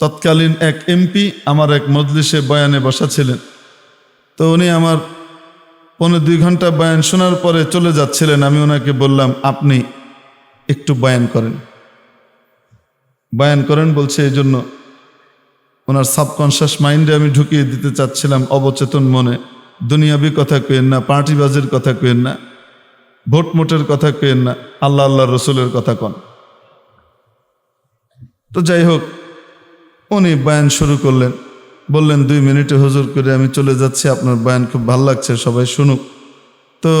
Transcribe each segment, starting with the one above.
তৎকালীন এক এমপি আমার এক মজলিসে বয়ানে বসা ছিলেন। তো উনি আমার পনেরো দুই ঘণ্টা বয়ান শোনার পরে চলে যাচ্ছিলেন। আমি ওনাকে বললাম, আপনি একটু বয়ান করেন। বয়ান করেন বলছে এই জন্য ওনার সাবকনশিয়াস মাইন্ডে আমি ঢুকিয়ে দিতে চাচ্ছিলাম অবচেতন মনে। দুনিয়াবি কথা কেন না, পার্টিবাজের কথা কেন না, ভোট মোটের কথা কেন না, আল্লাহ আল্লাহ রসুলের কথা কন। তো যাই হোক উনি বয়ান শুরু করলেন। বললেন, দুই মিনিটে হুজুর করে আমি চলে যাচ্ছি, আপনার বয়ান খুব ভালো লাগছে, সবাই শুনুক। তো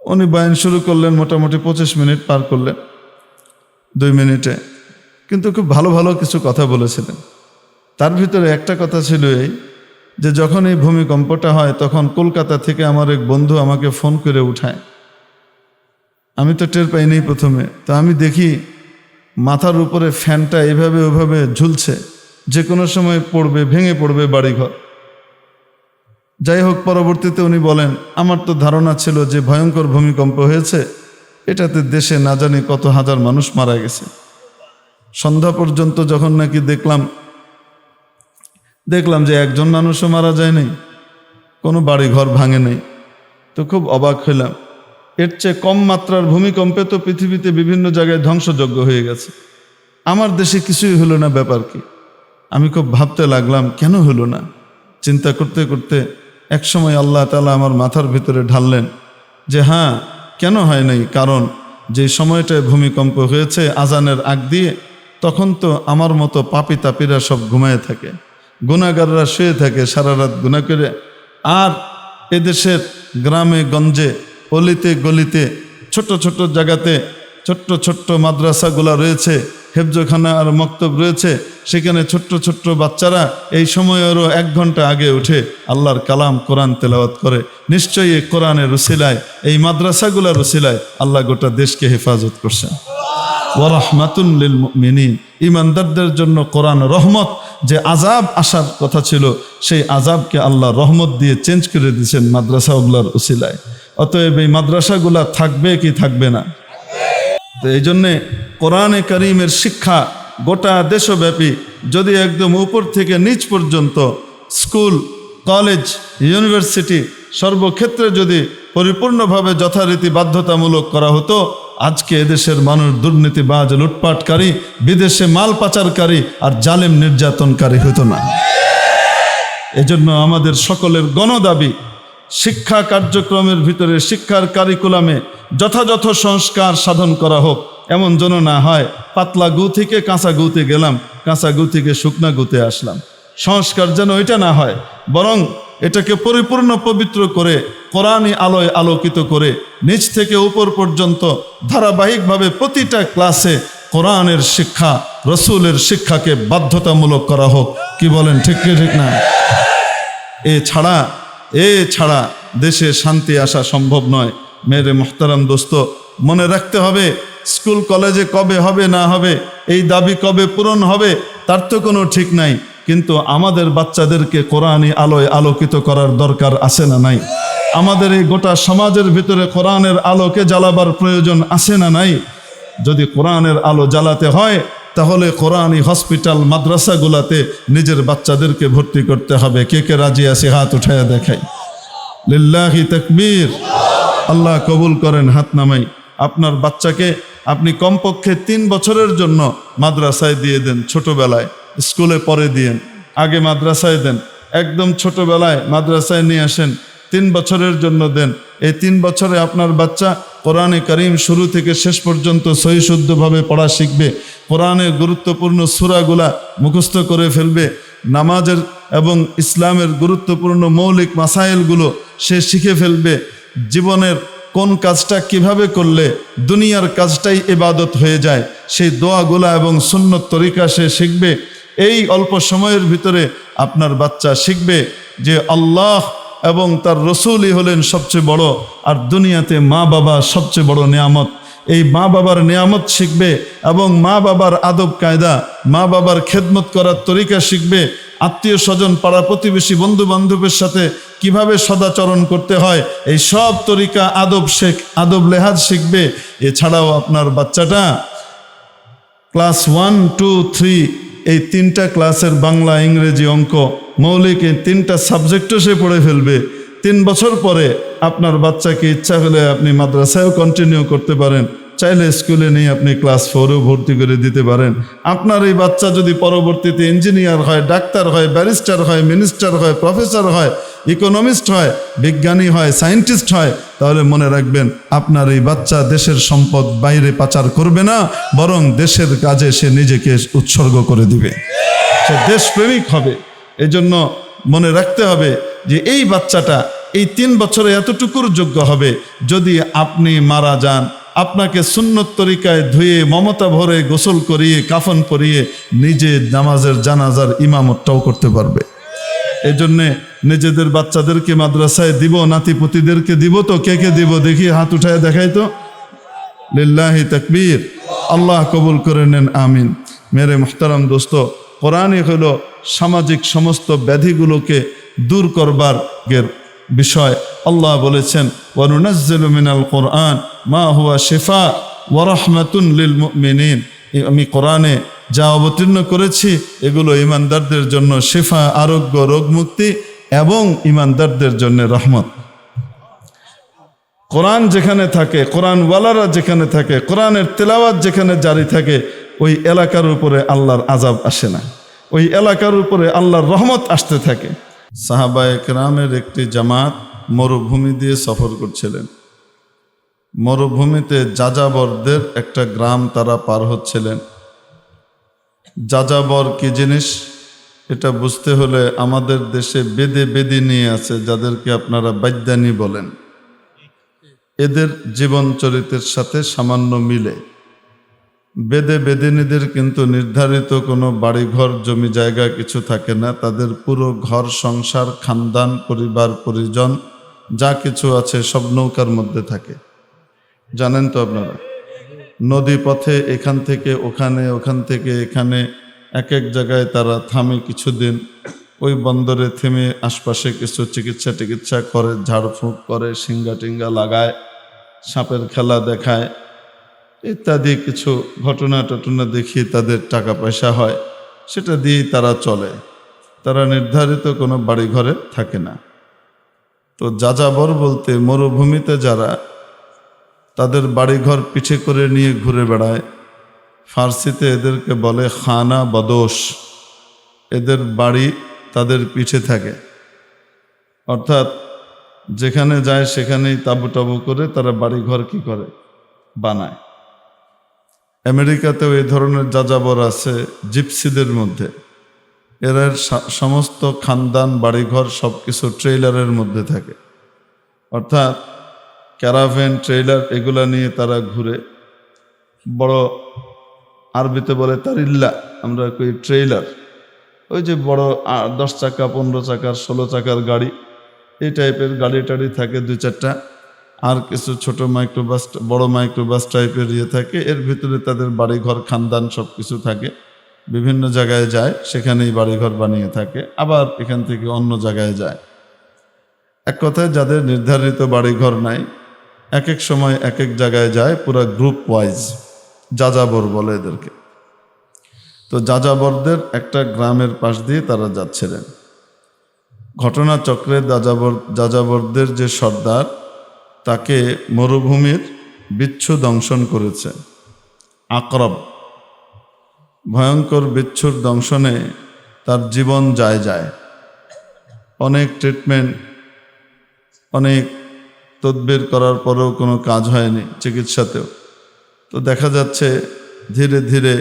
উনি বয়ান শুরু করলেন, মোটামুটি পঁচিশ মিনিট পার করলেন, দুই মিনিটে। কিন্তু খুব ভালো ভালো কিছু কথা বলেছিলেন। তার ভিতরে একটা কথা ছিল এই, যে যখন এই ভূমিকম্পটা হয়, তখন কলকাতা থেকে আমার এক বন্ধু আমাকে ফোন করে উঠায়। আমি তো টের পাইনি প্রথমে। তো আমি দেখি মাথার উপরে ফ্যানটা এভাবে ওভাবে ঝুলছে, যে কোনো সময় পড়বে, ভেঙে পড়বে বাড়িঘর। যাই হোক, পরবর্তীতে উনি বলেন, আমার তো ধারণা ছিল যে ভয়ঙ্কর ভূমিকম্প হয়েছে, এটাতে দেশে না জানি কত হাজার মানুষ মারা গেছে। সন্ধ্যা পর্যন্ত যখন নাকি দেখলাম দেখলাম যে একজন মানুষও মারা যায়নি, কোনো বাড়ি ঘর ভাঙে নেই, তো খুব অবাক হইলাম। এর চেয়ে কম মাত্রার ভূমিকম্পে তো পৃথিবীতে বিভিন্ন জায়গায় ধ্বংসযজ্ঞ হয়ে গেছে। আমার দেশে কিছুই হলো না ব্যাপার কি? আমি খুব ভাবতে লাগলাম, কেন হলো না? চিন্তা করতে করতে একসময় আল্লাহ তালা আমার মাথার ভিতরে ঢাললেন যে হ্যাঁ কেন হয় নাই? কারণ যে সময়টায় ভূমিকম্প হয়েছে আজানের আগ দিয়ে, তখন তো আমার মতো পাপি তাপিরা সব ঘুমায় থাকে গুণাগাররা শুয়ে থাকে সারা রাত গুণা করে। আর এদেশের গ্রামে গঞ্জে অলিতে গলিতে, ছোট ছোট জায়গাতে ছোট্ট ছোট্ট মাদ্রাসাগুলা রয়েছে, হেফজখানা আর মক্তব রয়েছে, সেখানে ছোট্ট ছোট্ট বাচ্চারা এই সময়েরও এক ঘণ্টা আগে উঠে আল্লাহর কালাম কোরআন তেলাওয়াত করে। নিশ্চয়ই কোরআনের রসিলায়, এই মাদ্রাসাগুলার রসিলায় আল্লাহ গোটা দেশকে হেফাজত করছেন ওরহমাতুল্লিল মিনিন ইমানদারদের জন্য কোরআন রহমত, যে আজাব আসার কথা ছিল, সেই আজাবকে আল্লাহ রহমত দিয়ে চেঞ্জ করে দিয়েছেন মাদ্রাসাগুলার উসিলায় অতএব এই মাদ্রাসাগুলা থাকবে কি থাকবে না? তো এই জন্যে কোরআনে করিমের শিক্ষা গোটা দেশব্যাপী, যদি একদম উপর থেকে নিচ পর্যন্ত স্কুল, কলেজ, ইউনিভার্সিটি সর্বক্ষেত্রে যদি পরিপূর্ণভাবে যথারীতি বাধ্যতামূলক করা হতো, আজকে এদেশের মানুষ দুর্নীতিবাজ, লুটপাটকারী, বিদেশে মাল পাচারকারী আর জালেম নির্যাতনকারী হতো না। এজন্য আমাদের সকলের গণদাবি শিক্ষা কার্যক্রমের ভিতরে শিক্ষার কারিকুলামে যথাযথ সংস্কার সাধন করা হোক। এমন যেন না হয়, পাতলা গু থেকে কাঁচা গুতে গেলাম, কাঁচা গু থেকে শুকনা গুতে আসলাম। সংস্কার যেন এটা না হয়, বরং এটাকে পরিপূর্ণ পবিত্র করে, কোরআনই আলোয় আলোকিত করে, নিচ থেকে উপর পর্যন্ত ধারাবাহিকভাবে প্রতিটা ক্লাসে কোরআনের শিক্ষা, রসুলের শিক্ষাকে বাধ্যতামূলক করা হোক। কি বলেন, ঠিক ঠিক না? এ ছাড়া এ ছাড়া দেশে শান্তি আসা সম্ভব নয়। মেরে মোহতারাম দোস্ত, মনে রাখতে হবে, স্কুল, কলেজে কবে হবে, না হবে, এই দাবি কবে পূরণ হবে, তার তো কোনো ঠিক নাই। কিন্তু আমাদের বাচ্চাদেরকে কোরআনই আলোয় আলোকিত করার দরকার আছে না নাই? আমাদের এই গোটা সমাজের ভিতরে কোরআনের আলোকে জ্বালাবার প্রয়োজন আছে না নাই? যদি কোরআনের আলো জ্বালাতে হয় তাহলে কোরআনই হসপিটাল, মাদ্রাসাগুলাতে নিজের বাচ্চাদেরকে ভর্তি করতে হবে। কে কে রাজি আছে? হাত উঠাইয়া দেখাই। লিল্লাহি তকবীর। আল্লাহ কবুল করেন, হাত নামাই। আপনার বাচ্চাকে আপনি কমপক্ষে তিন বছরের জন্য মাদ্রাসায় দিয়ে দেন, ছোটবেলায়। স্কুলে পরে দিয়েন, আগে মাদ্রাসায় দেন। একদম ছোটবেলায় মাদ্রাসায় নিয়ে আসেন। তিন বছরের জন্য দেন। এই তিন বছরে আপনার বাচ্চা কোরআনে করিম শুরু থেকে শেষ পর্যন্ত সহিশুদ্ধভাবে পড়া শিখবে। কোরআনের গুরুত্বপূর্ণ সুরাগুলা মুখস্থ করে ফেলবে। নামাজের এবং ইসলামের গুরুত্বপূর্ণ মৌলিক মাসাইলগুলো সে শিখে ফেলবে। জীবনের কোন কাজটা কীভাবে করলে দুনিয়ার কাজটাই ইবাদত হয়ে যায়, সেই দোয়াগুলা এবং সুন্নত তরিকা সে শিখবে। এই অল্প সময়ের ভিতরে আপনার বাচ্চা শিখবে যে আল্লাহ এবং তার রসুলই হলেন সবচেয়ে বড়, আর দুনিয়াতে মা বাবা সবচেয়ে বড় নিয়ামত। এই মা বাবার নিয়ামত শিখবে এবং মা বাবার আদব কায়দা, মা বাবার খেদমত করার তরিকা শিখবে। আত্মীয় স্বজন, পাড়া প্রতিবেশী বন্ধু বান্ধবের সাথে কীভাবে সদাচরণ করতে হয়, এই সব তরিকা আদব শেখ, আদব লেহাজ শিখবে। এছাড়াও আপনার বাচ্চাটা ক্লাস ওয়ান, টু, থ্রি, এই তিনটা ক্লাসের বাংলা, ইংরেজি অঙ্ক মৌলিক এই তিনটা সাবজেক্টও সে পড়ে ফেলবে। তিন বছর পরে আপনার বাচ্চাকে ইচ্ছা হলে আপনি মাদ্রাসায়ও কন্টিনিউ করতে পারেন। চাইলে স্কুলে নিয়ে আপনি ক্লাস ফোরেও ভর্তি করে দিতে পারেন। আপনার এই বাচ্চা যদি পরবর্তীতে ইঞ্জিনিয়ার হয়, ডাক্তার হয় ব্যারিস্টার হয় মিনিস্টার হয় প্রফেসর হয় ইকোনমিস্ট হয়, বিজ্ঞানী হয় সায়েন্টিস্ট হয়, তাহলে মনে রাখবেন, আপনার এই বাচ্চা দেশের সম্পদ বাইরে পাচার করবে না, বরং দেশের কাজে সে নিজেকে উৎসর্গ করে দিবে। সে দেশপ্রেমিক হবে। এজন্য মনে রাখতে হবে যে এই বাচ্চাটা এই তিন বছরে এতটুকুর যোগ্য হবে যদি আপনি মারা যান। আপনাকে সুন্নত তরিকায় ধুয়ে, মমতা ভরে গোসল করিয়ে, কাফন পরিয়ে নিজে নামাজের জানাজার ইমামতটাও করতে পারবে। এই জন্যে নিজেদের বাচ্চাদেরকে মাদ্রাসায় দিব, নাতিপুতিদেরকে দিব তো, কে কে দিব দেখি, হাত উঠায় দেখাই তো। লিল্লাহি তাকবীর। আল্লাহ কবুল করে নেন, আমিন। মেরে মুহতারাম দোস্ত, কোরআনই হলো সামাজিক সমস্ত ব্যাধিগুলোকে দূর করবার বিষয়। আল্লাহ বলেছেন, ওয়ানুনাজ্জিলু মিনাল কোরআন মা হুয়া শিফা ওয়া রাহমাতুন লিল মুমিনিন। আমি কোরআনে যা অবতীর্ণ করেছি, এগুলো ইমানদারদের জন্য শেফা, আরোগ্য রোগ মুক্তি এবং ইমানদারদের জন্য রহমত। কোরআন যেখানে থাকে, কোরআনওয়ালারা যেখানে থাকে, কোরআনের তেলাওয়াত যেখানে জারি থাকে, ওই এলাকার উপরে আল্লাহর আজাব আসে না। ওই এলাকার উপরে আল্লাহর রহমত আসতে থাকে। সাহাবায়ে কেরামের একটি জামাত মরুভূমি দিয়ে সফর করছিলেন। মরুভূমিতে যাযাবরদের একটা গ্রাম তারা পার হচ্ছিলেন। যাযাবর কি জিনিস? এটা বুঝতে হলে আমাদের দেশে বেদে বেদি নিয়ে আছে, যাদেরকে আপনারা বাদ্যানি বলেন। এদের জীবন চরিত্রের সাথে সামান্য মিলে। বেদে বেদিনীদের কিন্তু নির্ধারিত কোনো বাড়িঘর, জমি জায়গা কিছু থাকে না। তাদের পুরো ঘর, সংসার, খানদান, পরিবার, পরিজন, যা কিছু আছে সব নৌকার মধ্যে থাকে। জানেন তো আপনারা, নদী পথে এখান থেকে ওখানে, ওখান থেকে এখানে, এক এক জায়গায় তারা থামে কিছুদিন। ওই বন্দরে থেমে আশপাশে কিছু চিকিৎসা টিকিৎসা করে, ঝাড়ফুঁক করে সিঙ্গা টিঙ্গা লাগায়, সাপের খেলা দেখায়। ইত্যাদি কিছু ঘটনা টটনা দেখিয়ে তাদের টাকা পয়সা হয়, সেটা দিয়েই তারা চলে। তারা নির্ধারিত কোনো বাড়িঘরে থাকে না। তো যাযাবর বলতে মরুভূমিতে যারা তাদের বাড়িঘর পিঠে করে নিয়ে ঘুরে বেড়ায়, ফার্সিতে এদেরকে বলে খানা বদোশ। এদের বাড়ি তাদের পিঠে থাকে। অর্থাৎ যেখানে যায় সেখানেই তাবু টাবু করে তারা বাড়িঘর কি করে? বানায়। আমেরিকাতেও এই ধরনের যাযাবর আছে জিপসিদের মধ্যে। এরা সমস্ত খানদান, বাড়িঘর সব কিছু ট্রেইলারের মধ্যে থাকে। অর্থাৎ ক্যারাভেন, ট্রেইলার এগুলা নিয়ে তারা ঘুরে। বড় আরবিতে বলে তারিল্লা, আমরা কই ট্রেইলার। ওই যে বড় দশ চাকা, পনেরো চাকার, ষোলো চাকার গাড়ি, এই টাইপের গাড়ি টাড়ি থাকে দু চারটা। আর কিছু ছোট মাইক্রোবাস বড় মাইক্রোবাস টাইপের ইয়ে থাকে, এর ভিতরে তাদের বাড়িঘর, খানদান সব কিছু থাকে। বিভিন্ন জায়গায় যায়, সেখানেই বাড়িঘর বানিয়ে থাকে, আবার এখান থেকে অন্য জায়গায় যায়। এক কথায়, যাদের নির্ধারিত বাড়িঘর নাই এক এক সময় এক এক জায়গায় যায় পুরা গ্রুপ ওয়াইজ যাযাবর বলে এদেরকে। তো যাযাবরদের একটা গ্রামের পাশ দিয়ে তারা যাচ্ছিলেন ঘটনাচক্রে যাযাবর যাযাবরদের যে সর্দার তাকে মরুভূমির বিচ্ছু দংশন করেছে। আকরব, ভয়ঙ্কর বিচ্ছুর দংশনে তার জীবন যায় যায়। অনেক ট্রিটমেন্ট অনেক তদবির করার পরেও কোনো কাজ হয়নি চিকিৎসাতেও। তো দেখা যাচ্ছে ধীরে ধীরে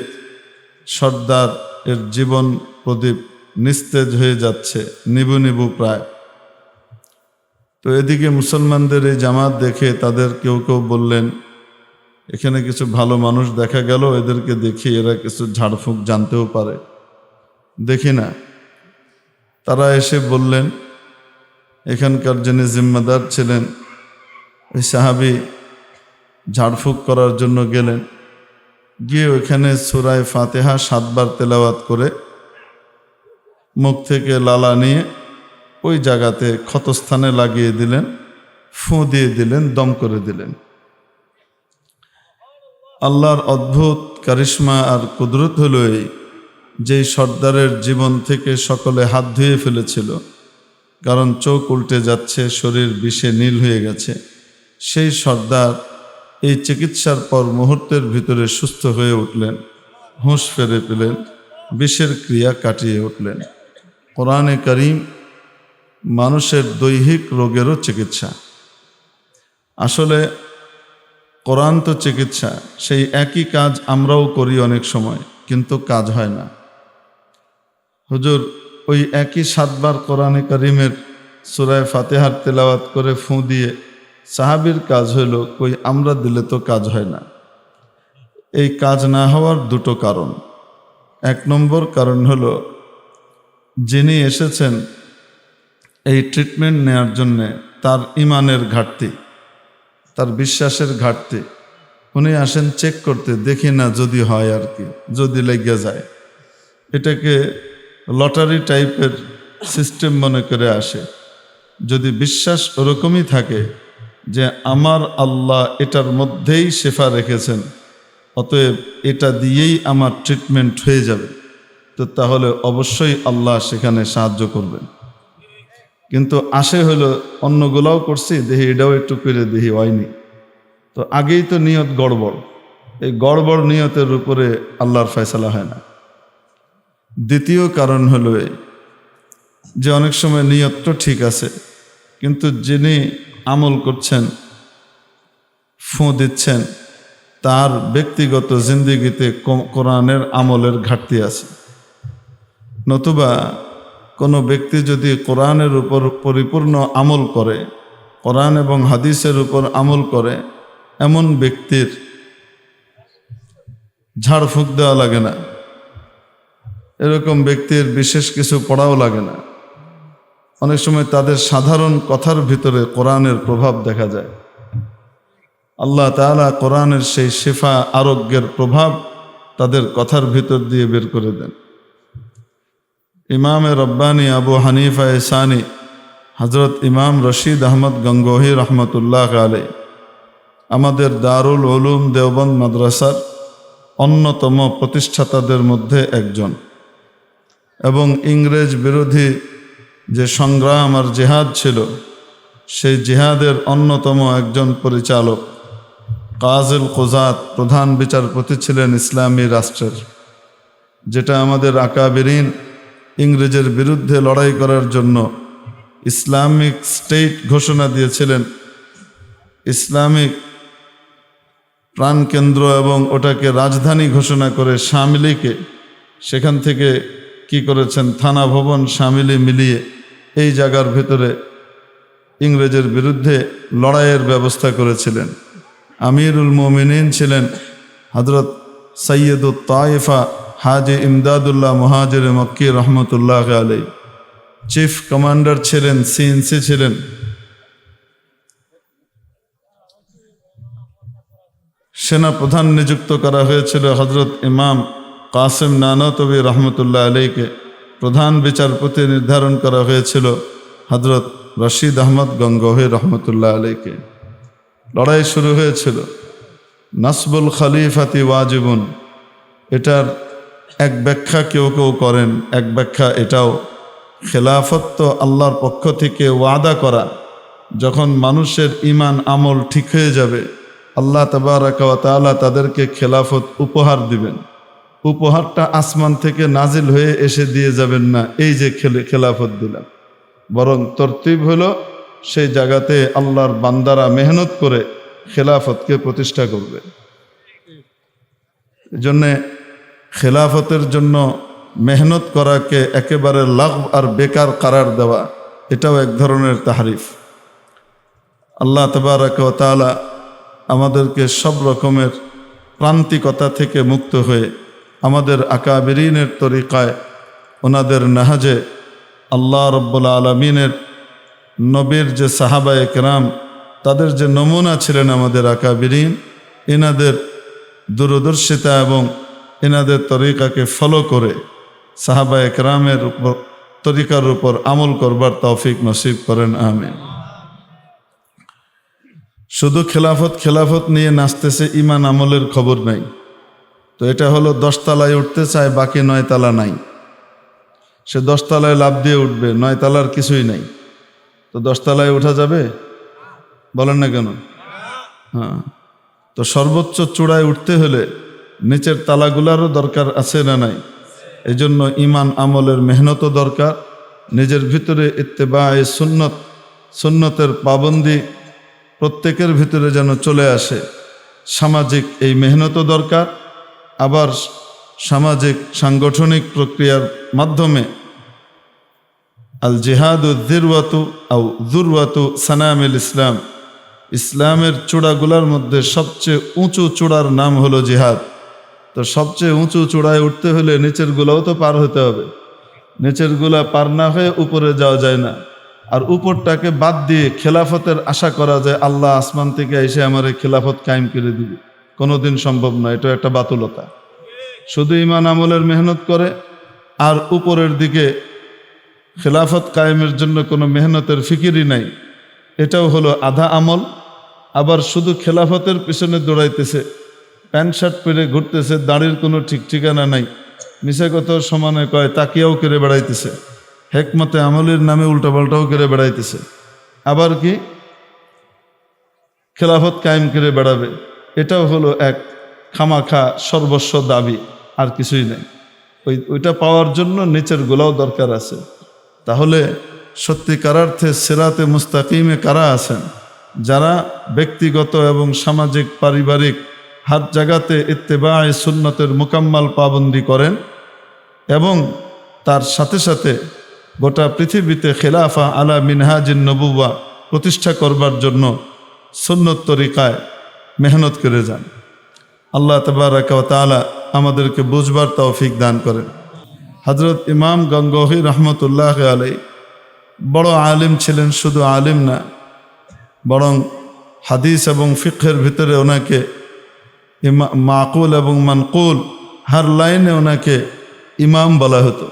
সর্দার এর জীবন প্রদীপ নিস্তেজ হয়ে যাচ্ছে, নিবু নিবু প্রায়। তো এদিকে মুসলমানদের এই জামাত দেখে তাদের কেউ কেউ বললেন, এখানে কিছু ভালো মানুষ দেখা গেল, এদেরকে দেখি এরা কিছু ঝাড়ফুঁক জানতেও পারে। দেখি না। তারা এসে বললেন, এখানকার যিনি জিম্মাদার ছিলেন, ওই সাহাবি ঝাড়ফুঁক করার জন্য গেলেন। গিয়ে ওইখানে সুরায় ফাতেহা সাতবার তেলাওয়াত করে মুখ থেকে লালা নিয়ে ওই জায়গাতে ক্ষতস্থানে লাগিয়ে দিলেন, ফু দিয়ে দিলেন, দম করে দিলেন। আল্লাহর অদ্ভুত কারিশ্মা আর কুদরত হলো এই, যেই সর্দারের জীবন থেকে সকলে হাত ধুয়ে ফেলেছিল, কারণ চোখ উল্টে যাচ্ছে, শরীর বিষে নীল হয়ে গেছে। সেই সর্দার এই চিকিৎসার পর মুহূর্তের ভিতরে সুস্থ হয়ে উঠলেন, হুঁশ ফেরে পেলেন, বিষের ক্রিয়া কাটিয়ে উঠলেন। কোরআনে করিম মানুষের দৈহিক রোগেরও চিকিৎসা। আসলে কোরআন তো চিকিৎসা, সেই একই কাজ আমরাও করি অনেক সময়, কিন্তু কাজ হয় না। হুজুর, ওই একই সাতবার কোরআনে করিমের সুরায় ফাতেহার তেলাওয়াত করে ফুঁ দিয়ে সাহাবির কাজ হইল, কই আমরা দিলে তো কাজ হয় না। এই কাজ না হওয়ার দুটো কারণ। এক নম্বর কারণ হলো, যিনি এসেছেন এই ট্রিটমেন্ট নেয়ার জন্যে তার ইমানের ঘাটতি, তার বিশ্বাসের ঘাটতি। উনি আসেন চেক করতে, দেখি না যদি হয় আর কি, যদি লেগে যায়। এটাকে লটারি টাইপের সিস্টেম মনে করে আসে। যদি বিশ্বাস ওরকমই থাকে যে আমার আল্লাহ এটার মধ্যেই শেফা রেখেছেন, অতএব এটা দিয়েই আমার ট্রিটমেন্ট হয়ে যাবে, তো তাহলে অবশ্যই আল্লাহ সেখানে সাহায্য করবেন। কিন্তু আসে হলো অন্যগুলাও করছি, দেহি এটাও একটু করে দেহি হয়নি। তো আগেই তো নিয়ত গড়বড়। এই গড়বড় নিয়তের উপরে আল্লাহর ফয়সালা হয় না। দ্বিতীয় কারণ হলো এই যে অনেক সময় নিয়ত তো ঠিক আছে, কিন্তু যিনি আমল করছেন, ফোঁ দিচ্ছেন, তার ব্যক্তিগত জিন্দিগিতে কোরআনের আমলের ঘাটতি আছে। নতুবা কোনো ব্যক্তি যদি কোরআনের উপর পরিপূর্ণ আমল করে, কোরআন এবং হাদিসের উপর আমল করে, এমন ব্যক্তির ঝাড়ফুঁক দেওয়া লাগে না। এরকম ব্যক্তির বিশেষ কিছু পড়াও লাগে না। অনেক সময় তাদের সাধারণ কথার ভিতরে কোরআনের প্রভাব দেখা যায়। আল্লাহ তাআলা কোরআনের সেই শেফা আরোগ্যের প্রভাব তাদের কথার ভিতর দিয়ে বের করে দেন। ইমাম রব্বানি আবু হানিফা সানি হজরত ইমাম রশিদ আহমদ গঙ্গোহি রহমতুল্লাহ আলাই আমাদের দারুল উলুম দেওবন্দ মাদ্রাসার অন্যতম প্রতিষ্ঠাতাদের মধ্যে একজন। এবং ইংরেজ বিরোধী যে সংগ্রাম আর জেহাদ ছিল, সেই জেহাদের অন্যতম একজন পরিচালক কাজল কোজাত, প্রধান বিচারপতি ছিলেন ইসলামী রাষ্ট্রের, যেটা আমাদের আকাবেরিন ইংরেজের বিরুদ্ধে লড়াই করার জন্য ইসলামিক স্টেট ঘোষণা দিয়েছিলেন। ইসলামিক প্রাণকেন্দ্র এবং ওটাকে রাজধানী ঘোষণা করে শামিলিকে সেখান থেকে কি করেছেন? থানা ভবন শামিলি মিলিয়ে এই জায়গার ভেতরে ইংরেজের বিরুদ্ধে লড়াইয়ের ব্যবস্থা করেছিলেন। আমিরুল মোমিনিন ছিলেন হজরত সৈয়দুল তাইফা হাজি ইমদাদুল্লাহ মহাজের মক্কি রহমতুল্লাহ আলাই চিফ কমান্ডার ছিলেন সিএনসি ছিলেন। সেনা প্রধান নিযুক্ত করা হয়েছিল হজরত ইমাম কাসিম নানতবী রহমতুল্লাহ আলীকে প্রধান বিচারপতি নির্ধারণ করা হয়েছিল হজরত রশিদ আহমদ গঙ্গোহী রহমতুল্লাহ আলীকে লড়াই শুরু হয়েছিল। নাসবুল খলিফাতি ওয়াজিবুন। এটার এক ব্যাখ্যা কেউ কেউ করেন, এক ব্যাখ্যা এটাও। খেলাফত তো আল্লাহর পক্ষ থেকে ওয়াদা করা, যখন মানুষের ইমান আমল ঠিক হয়ে যাবে, আল্লাহ তাবারাকালা তাদেরকে খেলাফত উপহার দিবেন। উপহারটা আসমান থেকে নাজিল হয়ে এসে দিয়ে যাবেন না, এই যে খেলে, খেলাফত দিলাম। বরং তরতিব হলো, সেই জায়গাতে আল্লাহর বান্দারা মেহনত করে খেলাফতকে প্রতিষ্ঠা করবে। এজন্যে খেলাফতের জন্য মেহনত করাকে একেবারে লাভ আর বেকার কারার দেওয়া, এটাও এক ধরনের তাহারিফ। আল্লাহ তবারকতালা আমাদেরকে সব রকমের প্রান্তিকতা থেকে মুক্ত হয়ে আমাদের আকাবেরিনের তরিকায়, ওনাদের নাহাজে আল্লাহ রব্বুল আলমিনের নবীর যে সাহাবা একরাম তাদের যে নমুনা ছিলেন আমাদের আকাবিরিন, এনাদের দূরদর্শিতা এবং এনাদের তরিকাকে ফলো করে সাহাবা একরামের উপর, তরিকার উপর আমল করবার তৌফিক নসিব করেন, আমিন। শুধু খেলাফত খেলাফত নিয়ে নাচতেছে ইমান আমলের খবর নাই। তো এটা হলো দশতলায় উঠতে চায়, বাকি নয় তালা নাই। সে দশতলায় লাভ দিয়ে উঠবে, নয় তালার কিছুই নাই। তো দশতলায় ওঠা যাবে? বলেন না কেন? হ্যাঁ। তো সর্বোচ্চ চূড়ায় উঠতে হলে নিচের তালাগুলারও দরকার আছে না নাই? এই জন্য ইমান আমলের মেহনতও দরকার। নিজের ভিতরে ইত্তেবায় সুন্নত, সুন্নতের পাবন্দি প্রত্যেকের ভিতরে যেন চলে আসে। সামাজিক এই মেহনতও দরকার, আবার সামাজিক সাংগঠনিক প্রক্রিয়ার মাধ্যমে। আল জিহাদু দিরওয়াতু আউ দুরওয়াতু সানামিল ইসলাম। ইসলামের চূড়াগুলার মধ্যে সবচেয়ে উঁচু চূড়ার নাম হলো জিহাদ। তো সবচেয়ে উঁচু চূড়ায় উঠতে হলে নিচের গুলাও তো পার হতে হবে। নিচেরগুলা পার না হয়ে উপরে যাওয়া যায় না। আর উপরটাকে বাদ দিয়ে খেলাফতের আশা করা যায় আল্লাহ আসমান থেকে এসে আমার এই খেলাফত কায়েম করে দিবে। কোনোদিন সম্ভব নয় এটা একটা বাতুলতা। শুধু ইমান আমলের মেহনত করে, আর উপরের দিকে খেলাফত কায়েমের জন্য কোনো মেহনতের ফিকিরই নাই। এটাও হলো আধা আমল, আবার শুধু খেলাফতের পিছনে দৌড়াইতেছে প্যান্ট শার্ট পরে ঘুরতেছে, দাঁড়ির কোনো ঠিক ঠিকানা নাই। মিশা কত সমানে কয়, তাকিয়াও কেড়ে বেড়াইতেছে। হেকমতে আমলের নামে উল্টাপাল্টাও কেড়ে বেড়াইতেছে। আবার কি? খেলাফত কায়েম করে বেড়াবে। এটাও হলো এক খামাখা সর্বস্ব দাবি, আর কিছুই নেই। ওই, ওইটা পাওয়ার জন্য নিচের গোলাও দরকার আছে। তাহলে সত্যিকার অর্থে সেরাতে মুস্তাকিমে কারা আছেন? যারা ব্যক্তিগত এবং সামাজিক, পারিবারিক হাত জাগাতে ইত্তেবায় সুন্নতের মোকাম্মাল পাবন্দি করেন এবং তার সাথে সাথে গোটা পৃথিবীতে খেলাফা আলা মিনহাজিন নবুয়া প্রতিষ্ঠা করবার জন্য সুন্নত তরিকায় মেহনত করে যান। আল্লাহ তবারকালা আমাদেরকে বুঝবার তৌফিক দান করেন। হজরত ইমাম গঙ্গোহি রহমতুল্লাহ আলাই বড় আলিম ছিলেন, শুধু আলিম না, বরং হাদিস এবং ফিকের ভিতরে ওনাকে মাকুল এবং মানকুল, হার লাইনে ওনাকে ইমাম বলা হতো।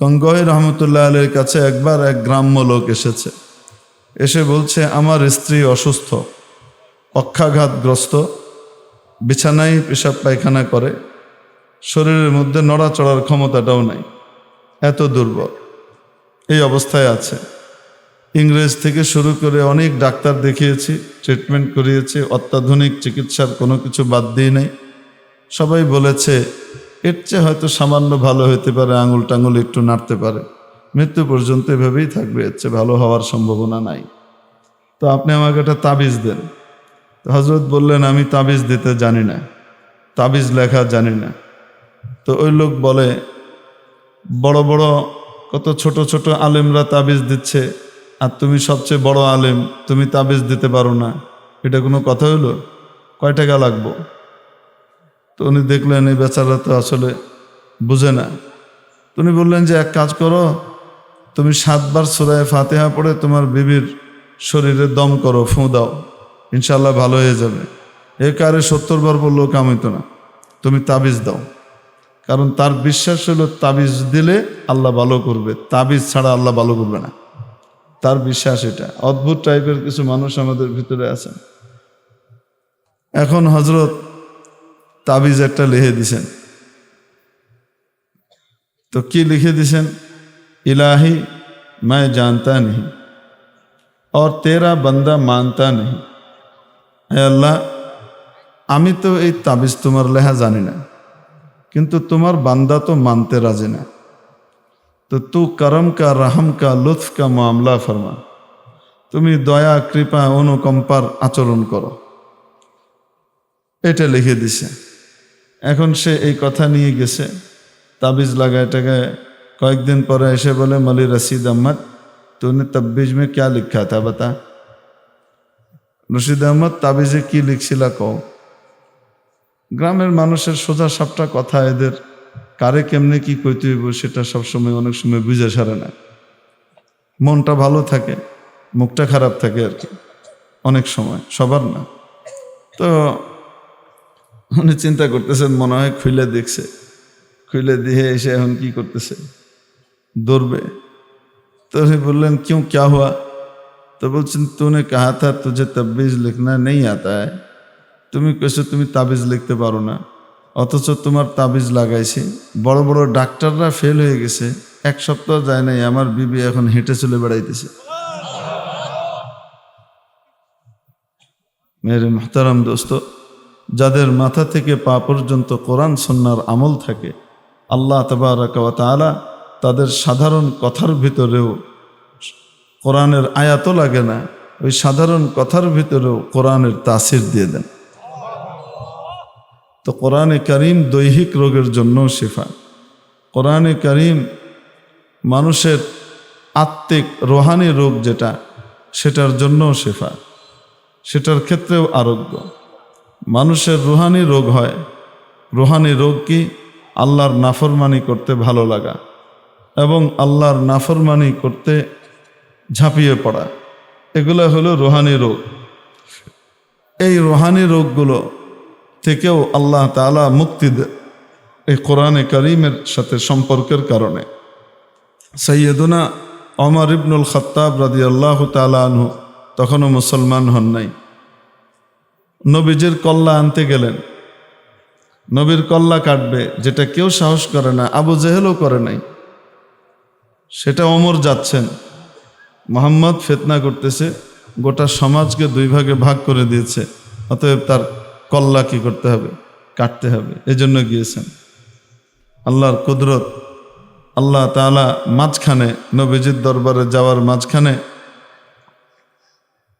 গঙ্গোহি রহমতুল্লাহ আলের কাছে একবার এক গ্রাম্য লোক এসেছে। এসে বলছে, আমার স্ত্রী অসুস্থ, অক্ষাঘাতগ্রস্ত, বিছানায় পেশাব পায়খানা করে, শরীরের মধ্যে নড়াচড়ার ক্ষমতাটাও নাই, এত দুর্বল, এই অবস্থায় আছে। ইংরেজ থেকে শুরু করে অনেক ডাক্তার দেখিয়েছি ট্রিটমেন্ট করিয়েছি, অত্যাধুনিক চিকিৎসার কোনো কিছু বাদ দিয়ে নেই। সবাই বলেছে, এর চেয়ে হয়তো সামান্য ভালো হতে পারে, আঙুল টাঙুল একটু নাড়তে পারে। মৃত্যু পর্যন্ত এভাবেই থাকবে, এর চেয়ে ভালো হওয়ার সম্ভাবনা নাই। তো আপনি আমাকে একটা তাবিজ দেন। তো হজরত বললেন, আমি তাবিজ দিতে জানি না, তাবিজ লেখা জানি না। তো ওই লোক বলে, বড় বড় কত ছোট ছোট আলেমরা তাবিজ দিচ্ছে আর তুমি সবচেয়ে বড় আলেম, তুমি তাবিজ দিতে পারো না। এটা কোনো কথা হলো? কয় টাকা লাগবো? তো উনি দেখলেন, এই বেচারা তো আসলে বুঝে না। তো উনি বললেন যে, এক কাজ করো, তুমি সাতবার সুরায় ফাতেহা পড়ে তোমার বিবির শরীরে দম করো, ফু দাও। ইনশাল্লাহ ভালো হয়ে যাবে। এ কারে সত্তর বার বললেও কাম হইতো না। তুমি তাবিজ দাও। কারণ তার বিশ্বাস হলো, তাবিজ দিলে আল্লাহ ভালো করবে। তাবিজ ছাড়া আল্লাহ ভালো করবে না। তার বিশ্বাস এটা অদ্ভুত টাইপের কিছু মানুষ আমাদের ভিতরে আছেন এখন হজরত তাবিজ একটা লিখে দিছেন তো কি লিখে দিছেন इलाही मैं जानता नहीं और तेरा बंदा मानता नहीं হে আল্লাহ আমি তো এই তাবিজ তোমার লেহা জানি না কিন্তু তোমার বান্দা তো মানতে রাজি না তো তু করম কা রহম কা লুৎফ কা মামলা ফরমা তুমি দয়া কৃপা অনুকম্পার আচরণ করো এটা লিখে দিছে এখন সে এই কথা নিয়ে গেছে ताबीज़ लगाए टगाए কয়েকদিন পরে এসে বলে মলি রশিদ আহমদ तूने तब्बीज में क्या लिखा था बता রশিদ আহমদ তাবিজে কি লিখছিল কও গ্রামের মানুষের সোজা সাপটা কথা এদের কারে কেমনে কি কইতে হইব সেটা সবসময় অনেক সময় বুঝে সারে না। মনটা ভালো থাকে, মুখটা খারাপ থাকে আর কি, অনেক সময়, সবার না। তো উনি চিন্তা করতেছেন, মনে হয় খুইলে দেখছে। খুইলে দিয়ে এসে এখন কি করতেছে? দৌড়বে। তো উনি বললেন, কেউ, ক্যা হওয়া তো বলছেন, তুনে কাহা থা, তুঝে তাবিজ লিখনা নেই আতা তুমি কেছো তুমি তাবিজ লিখতে পারো না। অথচ তোমার তাবিজ লাগাইছি। বড় বড় ডাক্তাররা ফেল হয়ে গেছে। এক সপ্তাহ যায় নাই, আমার বিবি এখন হেঁটে চলে বেড়াইতেছে। মেরে মোহতারাম দোস্ত, যাদের মাথা থেকে পা পর্যন্ত কোরআন সন্ন্যার আমল থাকে, আল্লাহ তালা তাদের সাধারণ কথার ভিতরেও কোরআনের আয়াতও লাগে না, ওই সাধারণ কথার ভিতরেও কোরআনের তাসির দিয়ে দেন। তো কোরআনে করিম দৈহিক রোগের জন্যও শেফা। কোরআনে করিম মানুষের আত্মিক, রোহানি রোগ যেটা, সেটার জন্যও শেফা। সেটার ক্ষেত্রেও আরোগ্য। মানুষের রুহানি রোগ হয়। রুহানি রোগ কি? আল্লাহর নাফরমানি করতে ভালো লাগা এবং আল্লাহর নাফরমানি করতে ঝাঁপিয়ে পড়া। এগুলো হলো রোহানি রোগ। এই রোহানি রোগগুলো থেকেও আল্লাহ তালা মুক্তি দেয় এই কোরআনে করিমের সাথে সম্পর্কের কারণে। সৈয়দুনা অমর ইবনুল খত্তাব রাদি আল্লাহ তালু তখনও মুসলমান হন নাই। নবীজির কল্লা আনতে গেলেন। নবীর কল্লা কাটবে, যেটা কেউ সাহস করে না, আবু জেহেলও করে নাই। সেটা অমর যাচ্ছেন। মোহাম্মদ ফেতনা করতেছে, গোটা সমাজকে দুই ভাগে ভাগ করে দিয়েছে, অতএব তার কল্লা কি করতে হবে? কাটতে হবে। এজন্য গিয়েছেন। আল্লাহর কুদরত, আল্লাহ তালা মাঝখানে, নবীজির দরবারে যাওয়ার মাঝখানে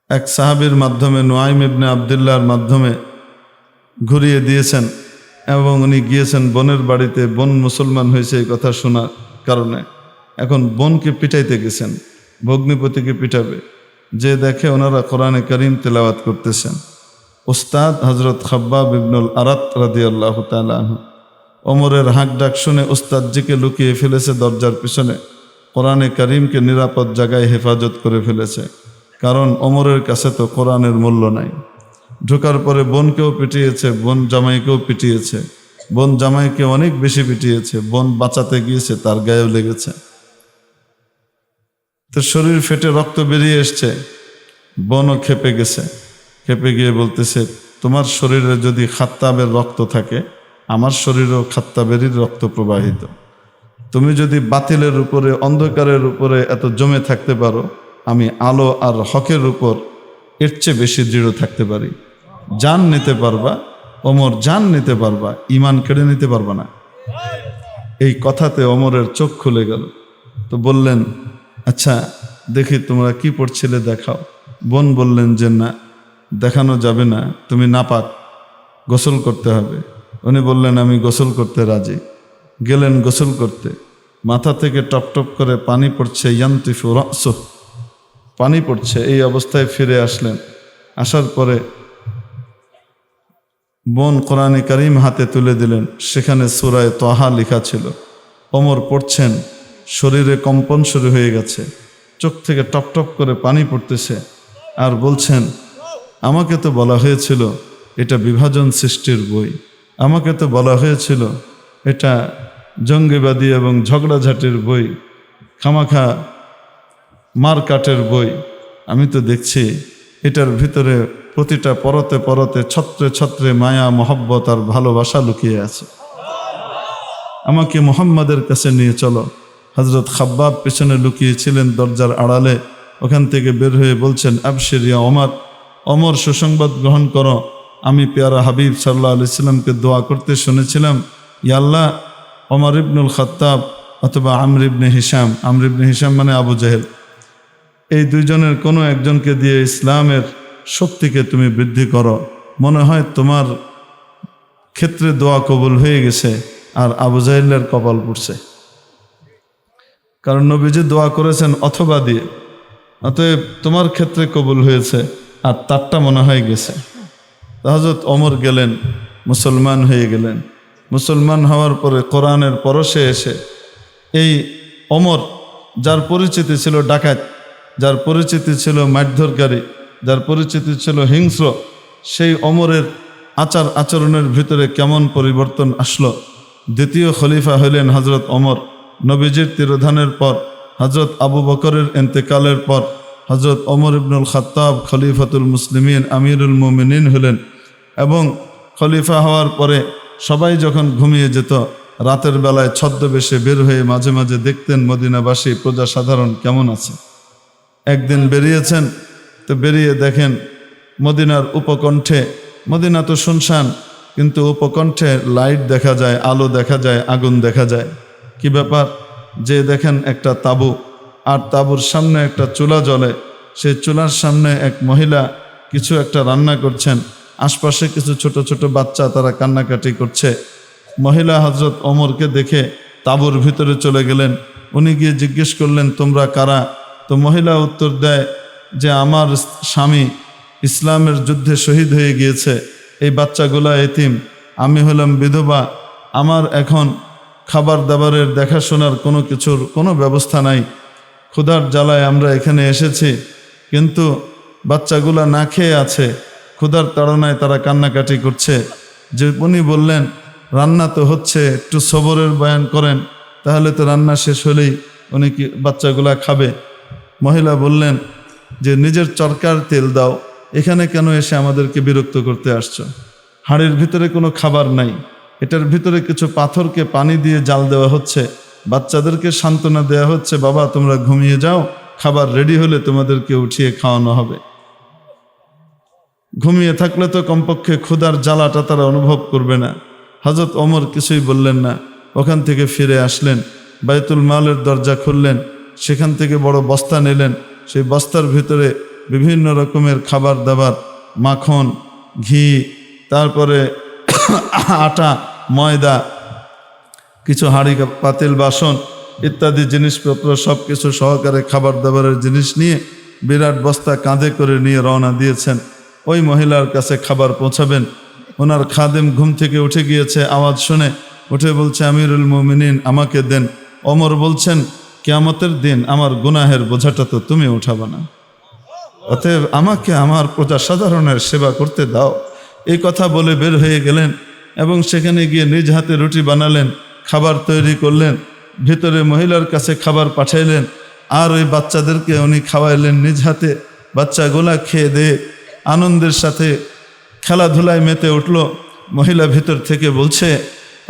এক সাহাবির মাধ্যমে নোয়াইম ইবনে আবদুল্লাহর মাধ্যমে ঘুরিয়ে দিয়েছেন এবং উনি গিয়েছেন বোনের বাড়িতে। বোন মুসলমান হয়েছে এই কথা শোনার কারণে। এখন বোনকে পিটাইতে গেছেন, ভগ্নিপতিকে পিটাবে। যে দেখে ওনারা কোরআনে করিম তেলাওয়াত করতেছেন। ওস্তাদ হজরত খাব্বাব ইবনুল আরাত রাদি আল্লাহ তালু ওমরের হাঁক ডাক শুনে ওস্তাদজিকে লুকিয়ে ফেলেছে দরজার পিছনে। কোরআনে করিমকে নিরাপদ জায়গায় হেফাজত করে ফেলেছে। কারণ ওমরের কাছে তো কোরআনের মূল্য নাই। ঢোকার পরে বোনকেও পিটিয়েছে, বোন জামাইকেও পিটিয়েছে। বোন জামাইকে অনেক বেশি পিটিয়েছে, বোন বাঁচাতে গিয়েছে, তার গায়েও লেগেছে। তো শরীর ফেটে রক্ত বেরিয়ে এসছে, বনও খেপে গেছে। খেপে গিয়ে বলতেছে, তোমার শরীরে যদি খাত্তাবের রক্ত থাকে, আমার শরীরেও খাত্তাবেরই রক্ত প্রবাহিত। তুমি যদি বাতিলের উপরে, অন্ধকারের উপরে এত জমে থাকতে পারো, আমি আলো আর হকের উপর এর চেয়ে বেশি দৃঢ় থাকতে পারি। জান নিতে পারবা, ওমর জান নিতে পারবা ইমান কেড়ে নিতে পারবা না। এই কথাতে ওমরের চোখ খুলে গেল। তো বললেন আচ্ছা দেখি তোমরা কি পড়ছিলে দেখাও। বোন বললেন যে, না। দেখানো যাবে না, তুমি নাপাক, গোসল করতে হবে। উনি বললেন, আমি গোসল করতে রাজি। গেলেন গোসল করতে। মাথা থেকে টপ টপ করে পানি পড়ছে, ইয়ান্তিফু রস পানি পড়ছে, এই অবস্থায় ফিরে আসলেন। আসার পরে বোন কোরআনে করিম হাতে তুলে দিলেন। সেখানে সুরায় তহা লেখা ছিল অমর পড়ছেন, শরীরে কম্পন শুরু হয়ে গেছে, চোখ থেকে টপ টপ করে পানি পড়তেছে। আর বলছেন আমাকে তো বলা হয়েছিল, এটা বিভাজন সৃষ্টির বই। আমাকে তো বলা হয়েছিল, এটা জঙ্গিবাদী এবং ঝগড়াঝাটির বই, খামাখা মারকাটের বই। আমি তো দেখছি, এটার ভিতরে প্রতিটা পরতে পরতে ছত্রে ছত্রে মায়া, মহব্বত আর ভালোবাসা লুকিয়ে আছে। আমাকে মোহাম্মদের কাছে নিয়ে চলো। হজরত খাব্বাব পেছনে লুকিয়েছিলেন দরজার আড়ালে। ওখান থেকে বের হয়ে বলছেন আবশেরিয়া অমর অমর সুসংবাদ গ্রহণ করো। আমি পেয়ারা হাবিব সাল্লাহ আলাইসাল্লামকে দোয়া করতে শুনেছিলাম ইয়াল্লাহ অমর ইবনুল খত্তাব অথবা আমর ইবনে হিসাম আমর ইবনে হিসাম মানে আবু জাহেল, এই দুইজনের কোনো একজনকে দিয়ে ইসলামের শক্তিকে তুমি বৃদ্ধি করো। মনে হয় তোমার ক্ষেত্রে দোয়া কবুল হয়ে গেছে আর আবু জাহিল্লার কপাল পড়ছে। কারণ নবীজি দোয়া করেছেন অথবা দিয়ে, অতএব তোমার ক্ষেত্রে কবুল হয়েছে। আর তারটা মনে হয় গেছে। হজরত অমর গেলেন, মুসলমান হয়ে গেলেন। মুসলমান হওয়ার পরে কোরআনের পরশে এসে এই অমর যার পরিচিতি ছিল ডাকাত, যার পরিচিতি ছিল মারধরকারী, যার পরিচিতি ছিল হিংস্র, সেই অমরের আচার আচরণের ভিতরে কেমন পরিবর্তন আসলো? দ্বিতীয় খলিফা হইলেন হজরত অমর নবীজির তিরোধানের পর হজরত আবু বকরের এন্তেকালের পর হজরত অমর ইবনুল খাত্তাব খলিফাতুল মুসলিমিন, আমিরুল মুমিনিন হলেন এবং খলিফা হওয়ার পরে সবাই যখন ঘুমিয়ে যেত, রাতের বেলায় ছদ্মবেশে বের হয়ে মাঝে মাঝে দেখতেন মদিনাবাসী প্রজা সাধারণ কেমন আছে। একদিন বেরিয়েছেন, তো বেরিয়ে দেখেন মদিনার উপকণ্ঠে, মদিনা তো শুনশান, কিন্তু উপকণ্ঠে লাইট দেখা যায়, আলো দেখা যায়, আগুন দেখা যায়। কি ব্যাপার? যে দেখেন একটা তাবু। আর তাবুর সামনে একটা চুলা জ্বলে। সেই চুলার সামনে এক মহিলা কিছু একটা রান্না করছেন। আশপাশে কিছু ছোট ছোট বাচ্চা তারা কান্নাকাটি করছে। মহিলা হজরত অমরকে দেখে তাবুর ভিতরে চলে গেলেন। উনি গিয়ে জিজ্ঞেস করলেন, তোমরা কারা? তো মহিলা উত্তর দেয় যে, আমার স্বামী ইসলামের যুদ্ধে শহীদ হয়ে গিয়েছে। এই বাচ্চাগুলা এতিম। আমি হলাম বিধবা। আমার এখন খাবার দাবারের দেখাশোনার কোনো কিছুর কোনো ব্যবস্থা নাই। ক্ষুধার জ্বালায় আমরা এখানে এসেছি, কিন্তু বাচ্চাগুলা না খেয়ে আছে। ক্ষুধার তাড়নায় তারা কান্নাকাটি করছে। যে উনি বললেন, রান্না তো হচ্ছে, একটু সবরের বয়ান করেন, তাহলে তো রান্না শেষ হলেই উনি কি বাচ্চাগুলা খাবে? মহিলা বললেন, যে নিজের চরকার তেল দাও, এখানে কেন এসে আমাদেরকে বিরক্ত করতে আসছো? হাড়ির ভিতরে কোনো খাবার নাই, এটার ভিতরে কিছু পাথরকে পানি দিয়ে জাল দেওয়া হচ্ছে বাচ্চাদেরকে সান্ত্বনা দেওয়া হচ্ছে, বাবা, তোমরা ঘুমিয়ে যাও, খাবার রেডি হলে তোমাদেরকে উঠিয়ে খাওয়ানো হবে। ঘুমিয়ে থাকলে তো কমপক্ষে ক্ষুধার জ্বালাটা তারা অনুভব করবে না। হজরত ওমর কিছুই বললেন না। ওখান থেকে ফিরে আসলেন, বাইতুল মালের দরজা খুললেন, সেখান থেকে বড় বস্তা নিলেন। সেই বস্তার ভিতরে বিভিন্ন রকমের খাবার দাবার, মাখন, ঘি, তারপরে আটা, ময়দা কিছু হাঁড়ি, পাতিল, বাসন ইত্যাদি জিনিসপত্র সব কিছু সহকারে খাবার দাবারের জিনিস নিয়ে বিরাট বস্তা কাঁধে করে নিয়ে রওনা দিয়েছেন। ওই মহিলার কাছে খাবার পৌঁছাবেন। ওনার খাদেম ঘুম থেকে উঠে গিয়েছে, আওয়াজ শুনে উঠে বলছে, আমিরুল মুমিনিন, আমাকে দেন। অমর বলছেন, কেয়ামতের দিন আমার গুনাহের বোঝাটা তো তুমি উঠাবে না। অতএব আমাকে আমার প্রজা সাধারণের সেবা করতে দাও। এই কথা বলে বের হয়ে গেলেন এবং সেখানে গিয়ে নিজ হাতে রুটি বানালেন। খাবার তৈরি করলেন, ভিতরে মহিলার কাছে খাবার পাঠাইলেন, আর ওই বাচ্চাদেরকে উনি খাওয়াইলেন নিজ হাতে। বাচ্চাগুলা খেয়ে দিয়ে আনন্দের সাথে খেলাধুলায় মেতে উঠল। মহিলা ভিতর থেকে বলছে,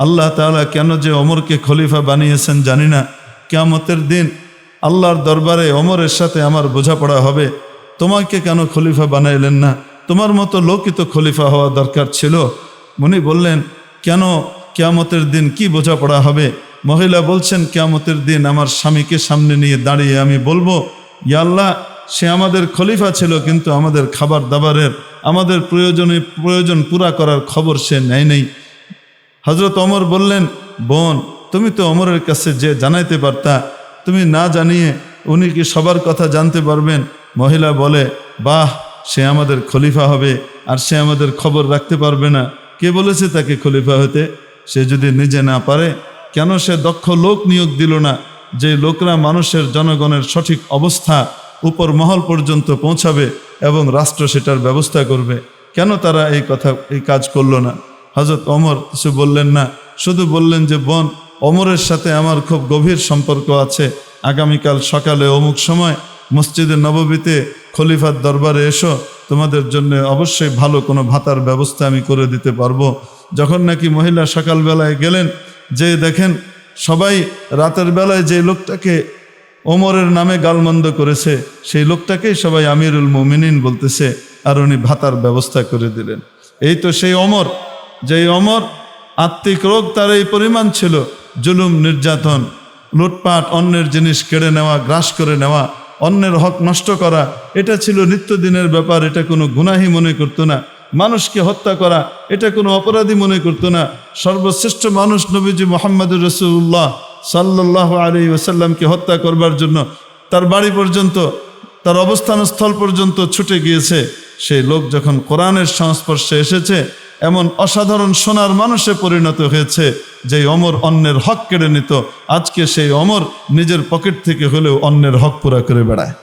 আল্লাহ তালা কেন যে অমরকে খলিফা বানিয়েছেন জানি না। কেয়ামতের দিন আল্লাহর দরবারে অমরের সাথে আমার বোঝাপড়া হবে। তোমাকে কেন খলিফা বানাইলেন না? তোমার মতো লোকই তো খলিফা হওয়া দরকার ছিল। উনি বললেন, কেন কেয়ামতের দিন কি বোঝাপড়া হবে? মহিলা বলছেন, কেয়ামতের দিন আমার স্বামীকে সামনে নিয়ে দাঁড়িয়ে আমি বলব ইয়াল্লাহ সে আমাদের খলিফা ছিল, কিন্তু আমাদের খাবার দাবারের, আমাদের প্রয়োজনে, প্রয়োজন পুরা করার খবর সে নেয় নেই। হজরত অমর বললেন, বোন, তুমি তো অমরের কাছে যে জানাইতে পারতা, তুমি না জানিয়ে উনি কি সবার কথা জানতে পারবেন? মহিলা বলে, বাহ, সে আমাদের খলিফা হবে, আর সে আমাদের খবর রাখতে পারবে না। কে বলেছে তাকে খলিফা হতে? সে যদি নিজে না পারে, কেন সে দক্ষ লোক নিয়োগ দিল না যে লোকরা মানুষের জনগণের সঠিক অবস্থা উপর মহল পর্যন্ত পৌঁছাবে এবং রাষ্ট্র সেটার ব্যবস্থা করবে? কেন তারা এই কথা, এই কাজ করল না? হজরত অমর কিছু বললেন না। শুধু বললেন যে, বোন অমরের সাথে আমার খুব গভীর সম্পর্ক আছে। আগামীকাল সকালে অমুক সময় মসজিদে নববীতে খলিফার দরবারে এসো, তোমাদের জন্য অবশ্যই ভালো কোনো ভাতার ব্যবস্থা আমি করে দিতে পারব। যখন নাকি মহিলা সকালবেলায় গেলেন, যে দেখেন, সবাই রাতের বেলায় যে লোকটাকে ওমরের নামে গালমন্দ করেছে, সেই লোকটাকেই সবাই আমিরুল মুমিনিন বলতেছে, আর উনি ভাতার ব্যবস্থা করে দিলেন। এই তো সেই অমর যেই অমর আত্মিক রোগ তার এই পরিমাণ ছিল, জুলুম, নির্যাতন, লুটপাট, অন্যের জিনিস কেড়ে নেওয়া, গ্রাস করে নেওয়া অন্যের হক নষ্ট করা, এটা ছিল নিত্যদিনের ব্যাপার, এটা কোনো গুনাহি মনে করতো না। মানুষকে হত্যা করা, এটা কোনো অপরাধী মনে করতো না। সর্বশ্রেষ্ঠ মানুষ নবীজি মোহাম্মদুর রসুল্লাহ সাল্লাহ আলী ওসাল্লামকে হত্যা করবার জন্য তার বাড়ি পর্যন্ত, তার অবস্থান স্থল পর্যন্ত ছুটে গিয়েছে। সেই লোক যখন কোরআনের সংস্পর্শে এসেছে এমন অসাধারণ সোনার মানুষে পরিণত হয়েছে যে অমর অন্যের হক কেড়ে নিত। আজকে সেই অমর নিজের পকেট থেকে হলেও অন্যের হক পুরা করে বেড়ায়।